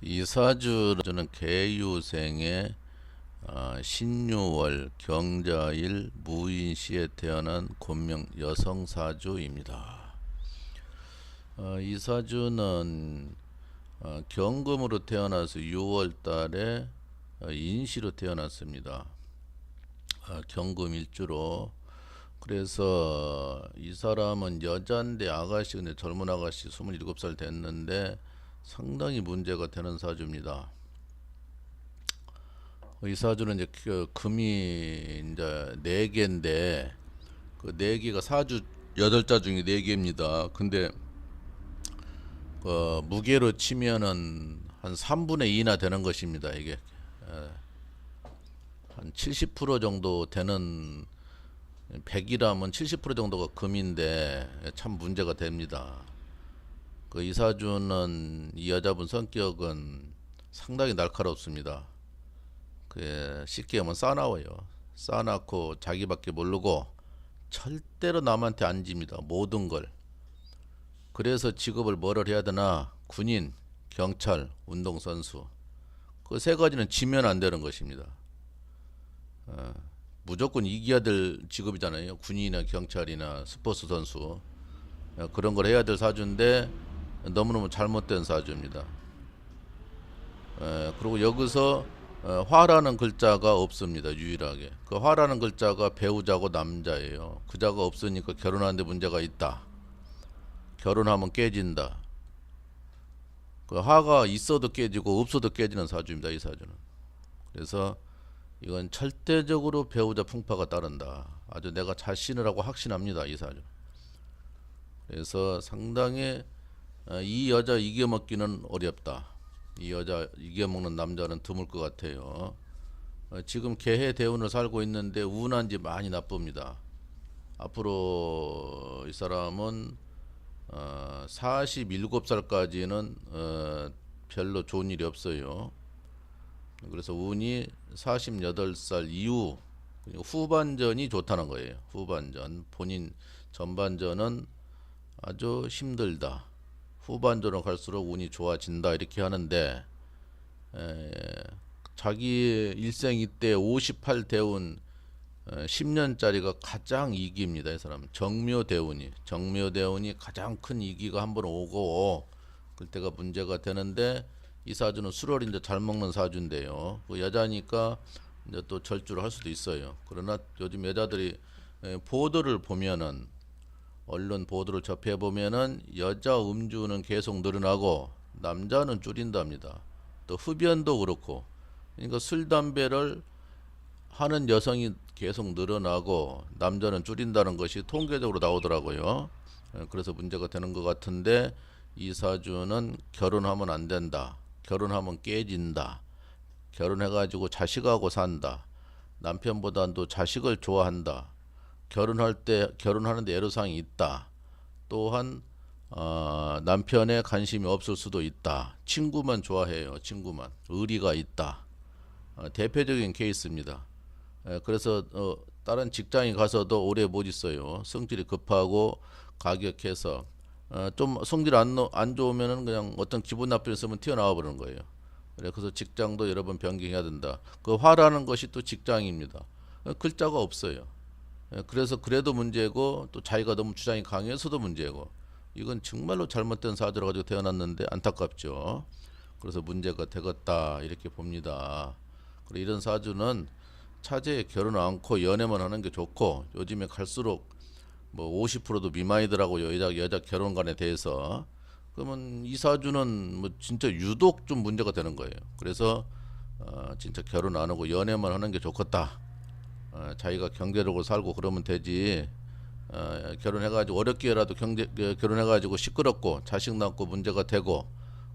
이사주는 개유생의 어, 신유월 경자일 무인시에 태어난 곤명 여성사주입니다. 어, 이사주는 어, 경금으로 태어나서 6월달에 어, 인시로 태어났습니다. 어, 경금 일주로 그래서 이 사람은 여잔데 아가씨 근데 젊은 아가씨 27살 됐는데 상당히 문제가 되는 사주입니다. 이 사주는 이제 그 금이 이제 네 개인데 그 네 개가 사주 여덟 자 중에 네 개입니다. 근데 그 무게로 치면은 한 3분의 2나 되는 것입니다. 이게 예. 한70% 정도 되는 100이라면 70% 정도가 금인데 참 문제가 됩니다. 그 이사주는 이 여자분 성격은 상당히 날카롭습니다. 그 쉽게 하면 싸나워요. 싸놓고 자기밖에 모르고 절대로 남한테 안 집니다. 모든 걸. 그래서 직업을 뭐를 해야 되나? 군인, 경찰, 운동선수. 그 세 가지는 지면 안 되는 것입니다. 어, 무조건 이겨야 될 직업이잖아요. 군인이나 경찰이나 스포츠 선수. 어, 그런 걸 해야 될 사주인데 너무너무 잘못된 사주입니다. 에, 그리고 여기서 어, 화라는 글자가 없습니다. 유일하게. 그 화라는 글자가 배우자고 남자예요. 그자가 없으니까 결혼하는데 문제가 있다. 결혼하면 깨진다. 그 화가 있어도 깨지고 없어도 깨지는 사주입니다. 이 사주는. 그래서 이건 절대적으로 배우자 풍파가 따른다. 아주 내가 자신을 하고 확신합니다. 이 사주. 그래서 상당히 어, 이 여자 이겨먹기는 어렵다. 이 여자 이겨먹는 남자는 드물 것 같아요. 어, 지금 개해 대운을 살고 있는데 운한지 많이 나쁩니다. 앞으로 이 사람은 어, 47살까지는 어, 별로 좋은 일이 없어요. 그래서 운이 48살 이후 후반전이 좋다는 거예요. 후반전 본인 전반전은 아주 힘들다. 후반전으로 갈수록 운이 좋아진다 이렇게 하는데 에, 자기 일생 이때 58 대운 10년짜리가 가장 이기입니다. 이 사람은 정묘 대운이 정묘 대운이 가장 큰 이기가 한 번 오고 그때가 문제가 되는데 이 사주는 이제 잘 먹는 사주인데요. 그 여자니까 이제 또 절주를 할 수도 있어요. 그러나 요즘 여자들이 에, 보도를 보면은 언론 보도를 접해 보면은 여자 음주는 계속 늘어나고 남자는 줄인답니다. 또 흡연도 그렇고 그러니까 술 담배를 하는 여성이 계속 늘어나고 남자는 줄인다는 것이 통계적으로 나오더라고요. 에, 그래서 문제가 되는 것 같은데 이 사주는 결혼하면 안 된다. 결혼하면 깨진다. 결혼해가지고 자식하고 산다. 남편보다도 자식을 좋아한다. 결혼할 때 결혼하는데 애로사항이 있다. 또한 어, 남편의 관심이 없을 수도 있다. 친구만 좋아해요. 친구만 의리가 있다. 어, 대표적인 케이스입니다. 에, 그래서 어, 다른 직장에 가서도 오래 못 있어요. 성질이 급하고 가격해서 어, 좀 성질 안, 놓- 안 좋으면은 그냥 어떤 기분 나쁜 일 있으면 튀어나와 버리는 거예요. 그래, 그래서 직장도 여러 번 변경해야 된다. 그 화라는 것이 또 직장입니다. 어, 글자가 없어요. 예, 그래서 그래도 문제고 또 자기가 너무 주장이 강해서도 문제고 이건 정말로 잘못된 사주로 가지고 태어났는데 안타깝죠. 그래서 문제가 되겠다 이렇게 봅니다. 그리고 이런 사주는 차제에 결혼 않고 연애만 하는 게 좋고 요즘에 갈수록 뭐 50%도 미만이더라고요 여자 여자 결혼관에 대해서 그러면 이 사주는 뭐 진짜 유독 좀 문제가 되는 거예요. 그래서 어, 진짜 결혼 안 하고 연애만 하는 게 좋겠다. 어, 자기가 경제적으로 살고 그러면 되지. 어, 결혼해가지고 어렵게라도 경제 그, 결혼해가지고 시끄럽고 자식 낳고 문제가 되고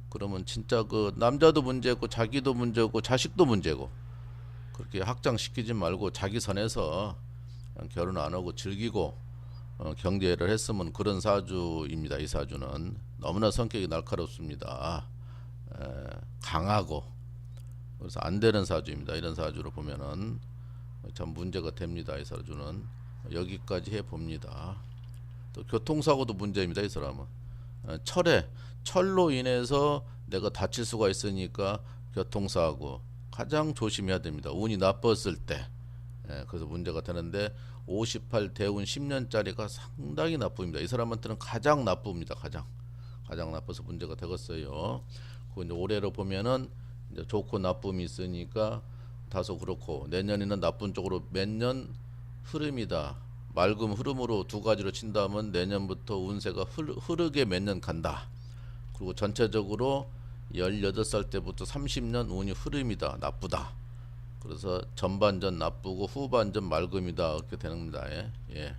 그러면 진짜 그 남자도 문제고 자기도 문제고 자식도 문제고 그렇게 확장시키지 말고 자기 선에서 결혼 안 하고 즐기고 어, 경제를 했으면 그런 사주입니다. 이 사주는 너무나 성격이 날카롭습니다. 에, 강하고 그래서 안 되는 사주입니다. 이런 사주로 보면은 참 문제가 됩니다. 이 사주는 여기까지 해 봅니다. 또 교통사고도 문제입니다. 이 사람은 어, 철에 철로 인해서 내가 다칠 수가 있으니까 교통사고 가장 조심해야 됩니다. 운이 나빴을 때. 예, 그래서 문제가 되는데 58 대운 10년짜리가 상당히 나쁩니다. 이 사람한테는 가장 나쁩니다. 가장 가장 나빠서 문제가 되겠어요. 그 이제 올해로 보면은 이제 좋고 나쁨이 있으니까 다소 그렇고 내년에는 나쁜 쪽으로 몇년 흐름이다. 맑음 흐름으로 두 가지로 친다면 내년부터 운세가 흐르, 흐르게 몇 년 간다. 그리고 전체적으로 18살 때부터 30년 운이 흐름이다. 나쁘다. 그래서 전반전 나쁘고 후반전 맑음이다. 그렇게 되는 겁니다. 예. 예.